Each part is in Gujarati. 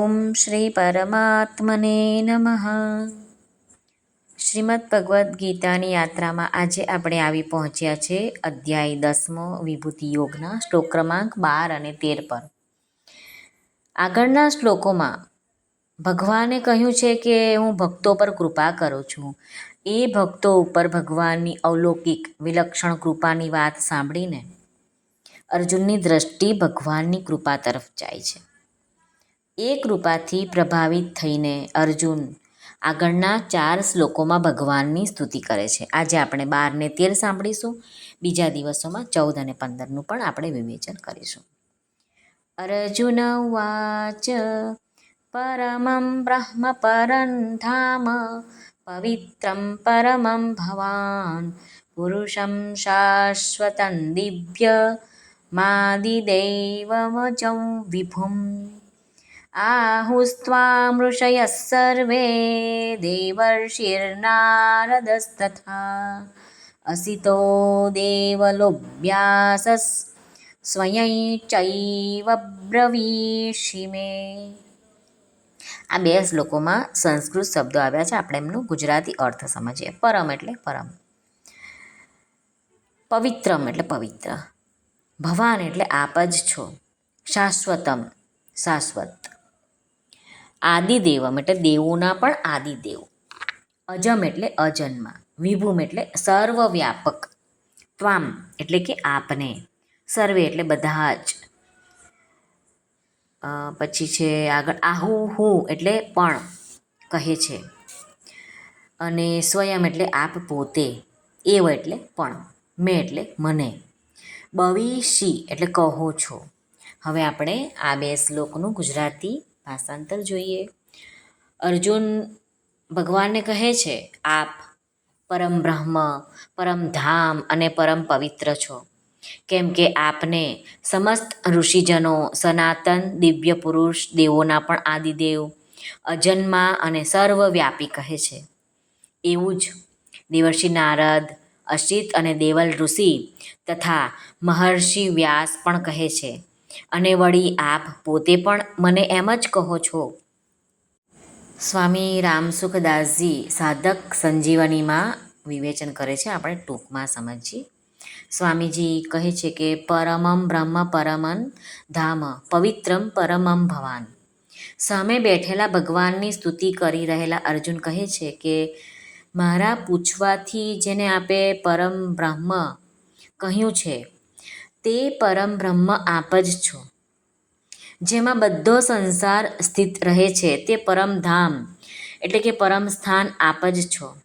ઓમ શ્રી પરમાત્મને નમઃ શ્રીમદ ભગવદ્ ગીતાની યાત્રામાં આજે આપણે આવી પહોંચ્યા છે અધ્યાય દસમો વિભૂતિ યોગના શ્લોક ક્રમાંક બાર અને તેર પર. આગળના શ્લોકોમાં ભગવાને કહ્યું છે કે હું ભક્તો પર કૃપા કરું છું. એ ભક્તો ઉપર ભગવાનની અવલૌકિક વિલક્ષણ કૃપાની વાત સાંભળીને અર્જુનની દ્રષ્ટિ ભગવાનની કૃપા તરફ જાય છે. એ કૃપાથી પ્રભાવિત થઈને અર્જુન આગળના ચાર શ્લોકોમાં ભગવાનની સ્તુતિ કરે છે. આજે આપણે બાર ને તેર સાંભળીશું. બીજા દિવસોમાં ચૌદ અને પંદરનું પણ આપણે વિવેચન કરીશું. અર્જુન વાચ, પરમં બ્રહ્મ પરં ધામ પવિત્રમ પરમં ભવાન પુરુષમ શાશ્વતં દિવ્ય માદિદેવમજં વિભુમ आहुस्त्वां ऋषयः सर्वे देवर्षिर्नारदस्तथा। असितो देवलोभ्यासस् स्वयं चैव બ્રવીષિ મે આ બે શ્લોકોમાં સંસ્કૃત શબ્દો આવ્યા છે. આપણે એમનું ગુજરાતી અર્થ સમજીએ. પરમ એટલે પરમ. પવિત્રમ એટલે પવિત્ર. ભવાન એટલે આપ જ છો. શાશ્વતમ. શાશ્વત. આદિદેવમ એટલે દેવોના પણ આદિદેવ. અજમ એટલે અજન્મા, વિભુમ એટલે સર્વવ્યાપક, ત્વામ એટલે કે આપને, સર્વે એટલે બધા જ. પછી છે આગળ આહુ હું એટલે પણ કહે છે. અને સ્વયં એટલે આપ પોતે, એવ એટલે પણ, મેં એટલે મને. બવિશી એટલે કહો છો. હવે આપણે આ બે શ્લોકનું ગુજરાતી ભાષાંતર જોઈએ. અર્જુન ભગવાનને કહે છે, આપ પરમ બ્રહ્મ, પરમ ધામ અને પરમ પવિત્ર છો. કેમ કે આપને સમસ્ત ઋષિજનો, સનાતન દિવ્ય પુરુષ, દેવોના પણ આદિદેવ, અજન્મા અને સર્વવ્યાપી કહે છે. એવું જ દેવર્ષિ નારદ અશિત અને દેવલ ઋષિ તથા મહર્ષિ વ્યાસ પણ કહે છે. અને વળી આપ પોતે પણ મને એમ જ કહો છો. સ્વામી રામસુખદાસજી સાધક સંજીવનીમાં વિવેચન કરે છે આપણે ટૂંકમાં સમજીએ. સ્વામીજી કહે છે કે, પરમમ બ્રહ્મ પરમન ધામ પવિત્રમ પરમમ ભવાન. સામે બેઠેલા ભગવાનની સ્તુતિ કરી રહેલા અર્જુન કહે છે કે, મારા પૂછવાથી જેને આપે પરમ બ્રહ્મ કહ્યું છે તે પરમ બ્રહ્મ આપ જ છો. જેમાં બધો સંસાર સ્થિત રહે છે, તે પરમધામ એટલે કે પરમ સ્થાન આપ જ છો.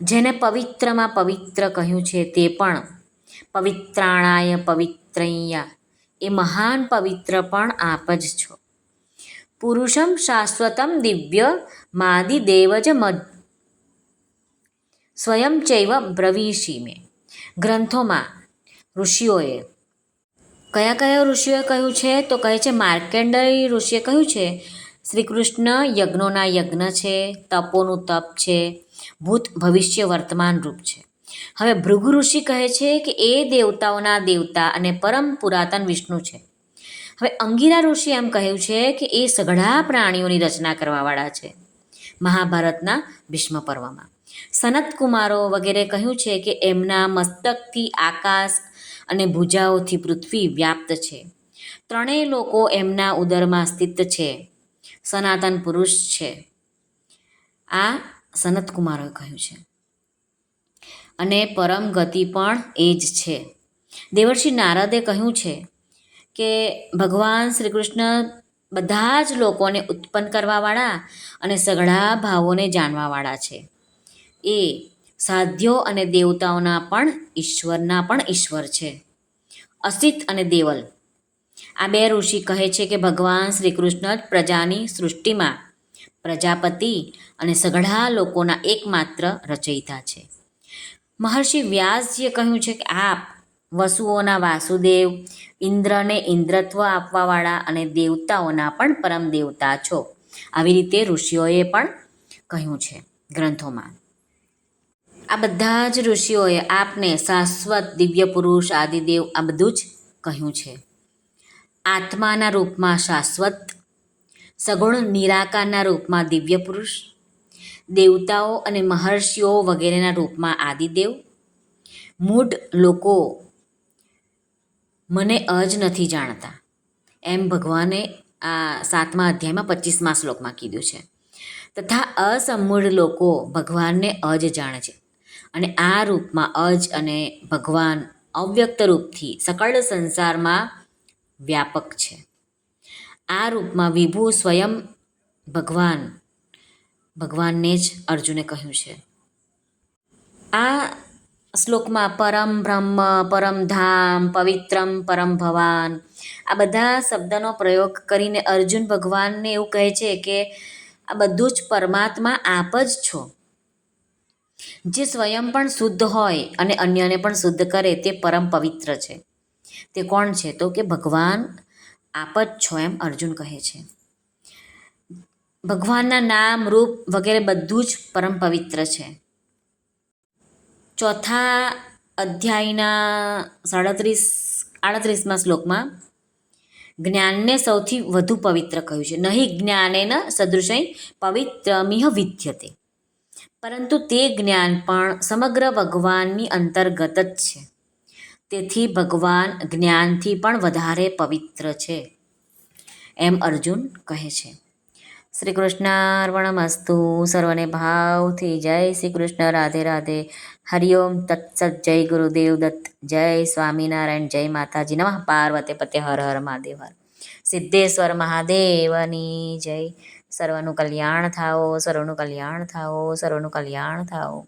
જેને પવિત્રમાં પવિત્ર કહ્યું છે, તે પણ પવિત્રાણાય પવિત્રૈયા, એ મહાન પવિત્ર પણ આપ જ છો. પુરુષમ શાશ્વતમ દિવ્ય માદિદેવ જ મદ સ્વયં ચૈવ બ્રવીશી મેં. ગ્રંથોમાં ઋષિઓએ. કયા કયા ઋષિઓએ કહ્યું છે? તો કહે છે માર્કેન્ડય ઋષિએ કહ્યું છે શ્રી કૃષ્ણ યજ્ઞોના યજ્ઞ છે, તપોનું તપ છે, ભૂત ભવિષ્ય વર્તમાન રૂપ છે. હવે ભૃગુ ઋષિ કહે છે કે એ દેવતાઓના દેવતા અને પરમ પુરાતન વિષ્ણુ છે. હવે અંગીરા ઋષિ એમ કહ્યું છે કે એ સઘળા પ્રાણીઓની રચના કરવાવાળા છે. મહાભારતના ભીષ્મ પર્વમાં. સનત કુમારો વગેરે કહ્યું છે કે એમના મસ્તકથી આકાશ અને ભુજાઓથી પૃથ્વી વ્યાપ્ત છે. ત્રણેય લોકો એમના ઉદરમાં સ્થિત છે. સનાતન પુરુષ છે. આ સનતકુમારોએ કહ્યું છે. અને પરમ ગતિ પણ એ જ છે. દેવર્ષિ નારદે કહ્યું છે કે ભગવાન શ્રી કૃષ્ણ બધા જ લોકોને ઉત્પન્ન કરવાવાળા અને સઘળા ભાવોને જાણવાવાળા છે. એ સાધ્યો અને દેવતાઓના પણ ઈશ્વરના પણ ઈશ્વર છે. અસિત અને દેવલ. આ બે ઋષિ કહે છે કે ભગવાન શ્રી કૃષ્ણ જ પ્રજાની સૃષ્ટિમાં પ્રજાપતિ અને સઘળા લોકોના એકમાત્ર રચયિતા છે. મહર્ષિ વ્યાસજીએ કહ્યું છે કે આપ વસુઓના વાસુદેવ, ઇન્દ્રને ઇન્દ્રત્વ આપવાવાળા અને દેવતાઓના પણ પરમ દેવતા છો. આવી રીતે ઋષિઓએ પણ કહ્યું છે ગ્રંથોમાં. આ બધા જ ઋષિઓએ આપને શાશ્વત દિવ્ય પુરુષ, આદિદેવ, આ બધું જ કહ્યું છે. આત્માના રૂપમાં શાશ્વત, સગુણ નિરાકારના રૂપમાં દિવ્ય પુરુષ, દેવતાઓ અને મહર્ષિઓ વગેરેના રૂપમાં આદિદેવ. મૂઢ લોકો મને અજ નથી જાણતા. એમ ભગવાને આ સાતમા અધ્યાયમાં પચીસમા શ્લોકમાં કીધું છે. તથા અસમૂળ લોકો ભગવાનને અજ જાણે છે. અને આ રૂપમાં અજ અને ભગવાન અવ્યક્ત રૂપથી સકળ સંસારમાં વ્યાપક છે. આ રૂપમાં વિભુ સ્વયં ભગવાન, ભગવાનને જ અર્જુને કહ્યું છે. આ શ્લોકમાં પરમ બ્રહ્મ, પરમ ધામ, પવિત્રમ, પરમ ભવાન, આ બધા શબ્દનો પ્રયોગ કરીને અર્જુન ભગવાનને એવું કહે છે કે આ બધું જ પરમાત્મા આપ જ છો. જે સ્વયં પણ શુદ્ધ હોય અને અન્યને પણ શુદ્ધ કરે તે પરમ પવિત્ર છે. તે કોણ છે? તો કે ભગવાન આપ જ છો એમ અર્જુન કહે છે. ભગવાનના નામ, રૂપ વગેરે બધું જ પરમ પવિત્ર છે. ચોથા અધ્યાયના સાડત્રીસ, આડત્રીસમાં શ્લોકમાં જ્ઞાનને સૌથી વધુ પવિત્ર કહ્યું છે. નહીં જ્ઞાનેન સદૃશય પવિત્રમિહ વિદ્યતે. પરંતુ તે જ્ઞાન પણ સમગ્ર ભગવાનની અંતર્ગત જ છે. તેથી ભગવાન જ્ઞાનથી પણ વધારે પવિત્ર છે, એમ અર્જુન કહે છે. શ્રી કૃષ્ણાર્પણમસ્તુ, સર્વને ભાવથી જય શ્રી કૃષ્ણ, રાધે રાધે. હરિઓમ તત્સત, જય ગુરુદેવ દત્ત, જય સ્વામિનારાયણ, જય માતાજી. નમઃ પાર્વતી પતે, હર હર મહાદેવ, હર. સિદ્ધેશ્વર મહાદેવની જય. સર્વનું કલ્યાણ થાઓ સર્વનું કલ્યાણ થાઓ સર્વનું કલ્યાણ થાઓ.